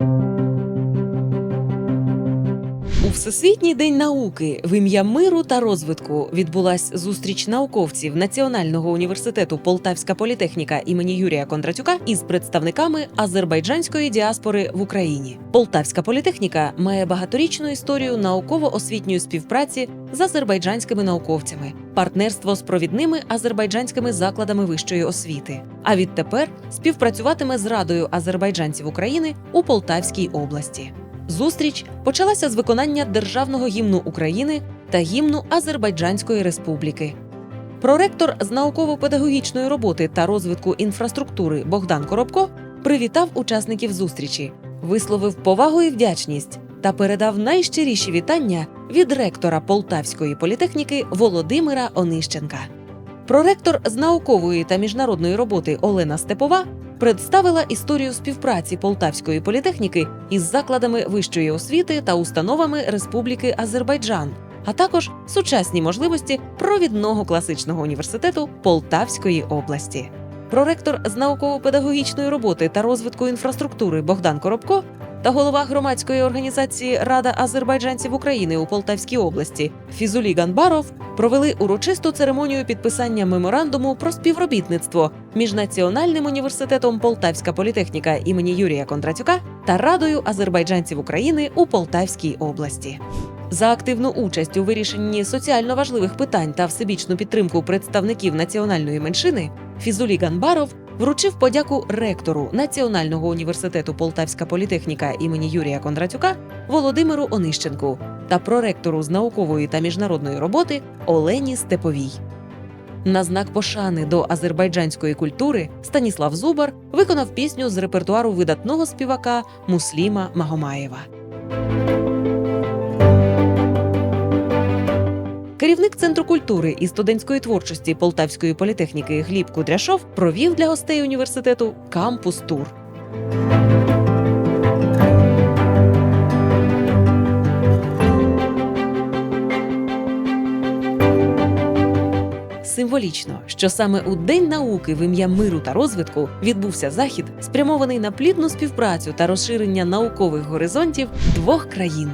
thank you. У Всесвітній день науки в ім'я миру та розвитку відбулась зустріч науковців Національного університету Полтавська політехніка імені Юрія Кондратюка із представниками азербайджанської діаспори в Україні. Полтавська політехніка має багаторічну історію науково-освітньої співпраці з азербайджанськими науковцями, партнерство з провідними азербайджанськими закладами вищої освіти. А відтепер співпрацюватиме з Радою азербайджанців України у Полтавській області. Зустріч почалася з виконання державного гімну України та гімну Азербайджанської Республіки. Проректор з науково-педагогічної роботи та розвитку інфраструктури Богдан Коробко привітав учасників зустрічі, висловив повагу і вдячність та передав найщиріші вітання від ректора Полтавської політехніки Володимира Онищенка. Проректор з наукової та міжнародної роботи Олена Степова представила історію співпраці Полтавської політехніки із закладами вищої освіти та установами Республіки Азербайджан, а також сучасні можливості провідного класичного університету Полтавської області. Проректор з науково-педагогічної роботи та розвитку інфраструктури Богдан Коробко та голова громадської організації Рада азербайджанців України у Полтавській області Фізулі Ганбаров провели урочисту церемонію підписання меморандуму про співробітництво між Національним університетом Полтавська політехніка імені Юрія Кондратюка та Радою азербайджанців України у Полтавській області. За активну участь у вирішенні соціально важливих питань та всебічну підтримку представників національної меншини Фізулі Ганбаров вручив подяку ректору Національного університету Полтавська політехніка імені Юрія Кондратюка Володимиру Онищенку та проректору з наукової та міжнародної роботи Олені Степовій. На знак пошани до азербайджанської культури Станіслав Зубар виконав пісню з репертуару видатного співака Мусліма Магомаєва. Керівник центру культури і студентської творчості Полтавської політехніки Гліб Кудряшов провів для гостей університету кампус тур. Символічно, що саме у День науки в ім'я миру та розвитку відбувся захід, спрямований на плідну співпрацю та розширення наукових горизонтів двох країн.